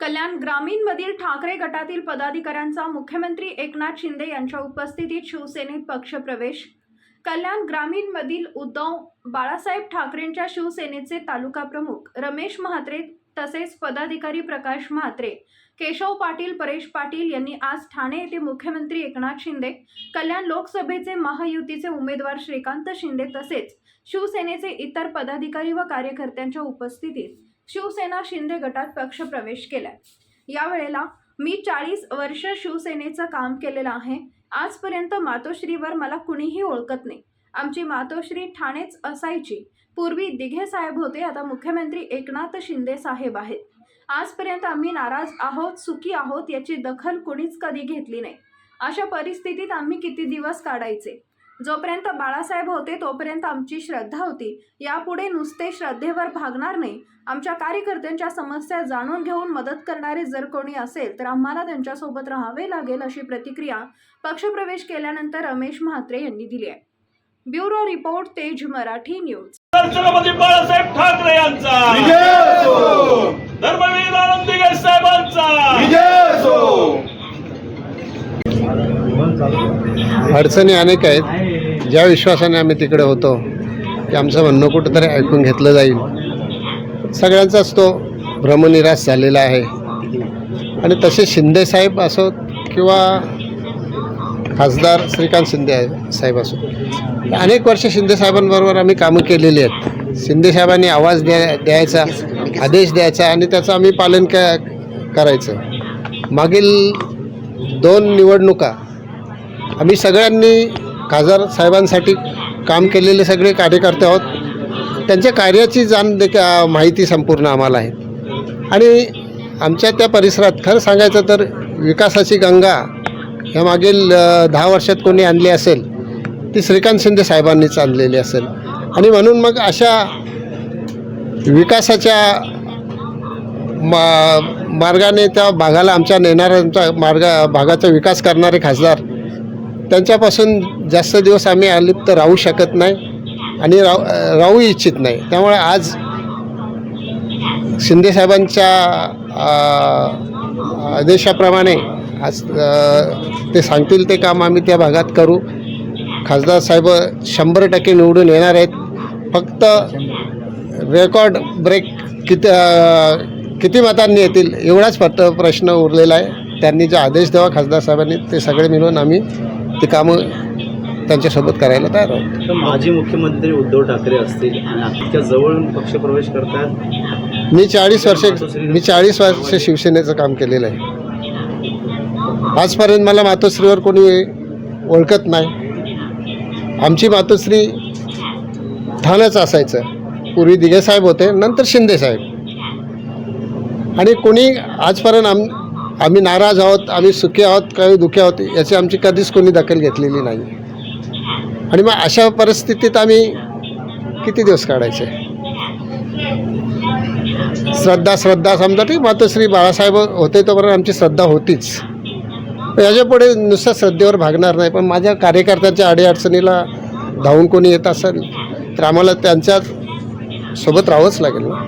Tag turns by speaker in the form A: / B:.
A: कल्याण ग्रामीणमधील ठाकरे गटातील पदाधिकाऱ्यांचा मुख्यमंत्री एकनाथ शिंदे यांच्या उपस्थितीत शिवसेनेत पक्षप्रवेश. कल्याण ग्रामीणमधील उद्धव बाळासाहेब ठाकरेंच्या शिवसेनेचे तालुका प्रमुख रमेश म्हात्रे तसेच पदाधिकारी प्रकाश म्हात्रे केशव पाटील परेश पाटील यांनी आज ठाणे येथे मुख्यमंत्री एकनाथ शिंदे कल्याण लोकसभेचे महायुतीचे उमेदवार श्रीकांत शिंदे तसेच शिवसेनेचे इतर पदाधिकारी व कार्यकर्त्यांच्या उपस्थितीत शिवसेना शिंदे गटात पक्षप्रवेश केलाय. यावेळेला मी चाळीस वर्ष शिवसेनेचं काम केलेलं आहे. आजपर्यंत मातोश्रीवर मला कुणीही ओळखत नाही. आमची मातोश्री ठाणेच असायची. पूर्वी दिघे साहेब होते आता मुख्यमंत्री एकनाथ शिंदे साहेब आहेत. आजपर्यंत आम्ही नाराज आहोत सुखी आहोत याची दखल कुणीच कधी घेतली नाही. अशा परिस्थितीत आम्ही किती दिवस काढायचे? जोपर्यंत बाळासाहेब होते तोपर्यंत आमची श्रद्धा होती. यापुढे नुसते श्रद्धेवर भागणार नाही. आमच्या कार्यकर्त्यांच्या समस्या जाणून घेऊन मदत करणारे जर कोणी असेल तर आम्हाला त्यांच्यासोबत राहावे लागेल अशी प्रतिक्रिया पक्षप्रवेश केल्यानंतर रमेश म्हात्रे यांनी दिली आहे. Bureau report Tej Marathi news.
B: Chhatrapati Balasaheb Thackeray यांचा.
C: अडचणी अनेक आहेत. ज्या विश्वासाने आम्ही तिकडे होतो की आमचं म्हणणं कुठंतरी ऐकून घेतलं जाईल. सगळ्यांचाच तो भ्रमनिराश झालेला आहे. आणि तसे शिंदे साहेब असोत किंवा खासदार श्रीकांत शिंदे आहे- साहेब असो. अनेक वर्ष शिंदे साहेबांबरोबर आम्ही कामं केलेली आहेत. शिंदेसाहेबांनी आवाज द्या द्यायचा आदेश द्यायचा आणि त्याचं आम्ही पालन क करायचं. मागील दोन निवडणुका आम्ही सगळ्यांनी खासदार साहेबांसाठी काम केलेले सगळे कार्यकर्ते आहोत. त्यांच्या कार्याची जाण देखील माहिती संपूर्ण आम्हाला आहे. आणि आमच्या त्या परिसरात खरं सांगायचं तर विकासाची गंगा या मागील दहा वर्षात कोणी आणली असेल ती श्रीकांत शिंदे साहेबांनीच आणलेली असेल. आणि म्हणून मग अशा विकासाच्या मा मार्गाने त्या भागाला आमच्या नेणाऱ्यांचा मार्ग भागाचा विकास करणारे खासदार त्यांच्यापासून जास्त दिवस आम्ही अलिप्त राहू शकत नाही आणि राहू राहू इच्छित नाही. त्यामुळे आज शिंदेसाहेबांच्या आदेशाप्रमाणे आज ते सांगतील ते काम आम्ही त्या भागात करू. खासदार साहेब शंभर टक्के निवडून येणार आहेत. फक्त रेकॉर्ड ब्रेक किती किती मतांनी येतील एवढाच फक्त प्रश्न उरलेला आहे. त्यांनी जो आदेश द्यावा खासदार साहेबांनी ते सगळे मिळून आम्ही ते कामं त्यांच्यासोबत करायला तयार आहोत.
D: तर माजी मुख्यमंत्री उद्धव ठाकरे असतील आणि जवळ पक्षप्रवेश करतात
C: मी चाळीस वर्ष मी चाळीस वर्ष शिवसेनेचं काम केलेलं आहे. आजपर्यंत मला मातोश्रीवर कोणी ओळखत नाही. आमची मातोश्री ठाणच असायचं. पूर्वी दिघेसाहेब होते नंतर शिंदेसाहेब आणि कोणी आजपर्यंत आम आम्ही नाराज आहोत आम्ही सुखी आहोत काही दुखी आहोत याची आमची कधीच कोणी दखल घेतलेली नाही. आणि मग अशा परिस्थितीत आम्ही किती दिवस काढायचे? श्रद्धा श्रद्धा समजा ठीक मातोश्री बाळासाहेब होते तोपर्यंत आमची श्रद्धा होतीच. याच्यापुढे नुसत्या श्रद्धेवर भागणार नाही पण माझ्या कार्यकर्त्यांच्या अडीअडचणीला धावून कोणी येत असेल तर आम्हाला त्यांच्यासोबत राहावंच लागेल ना.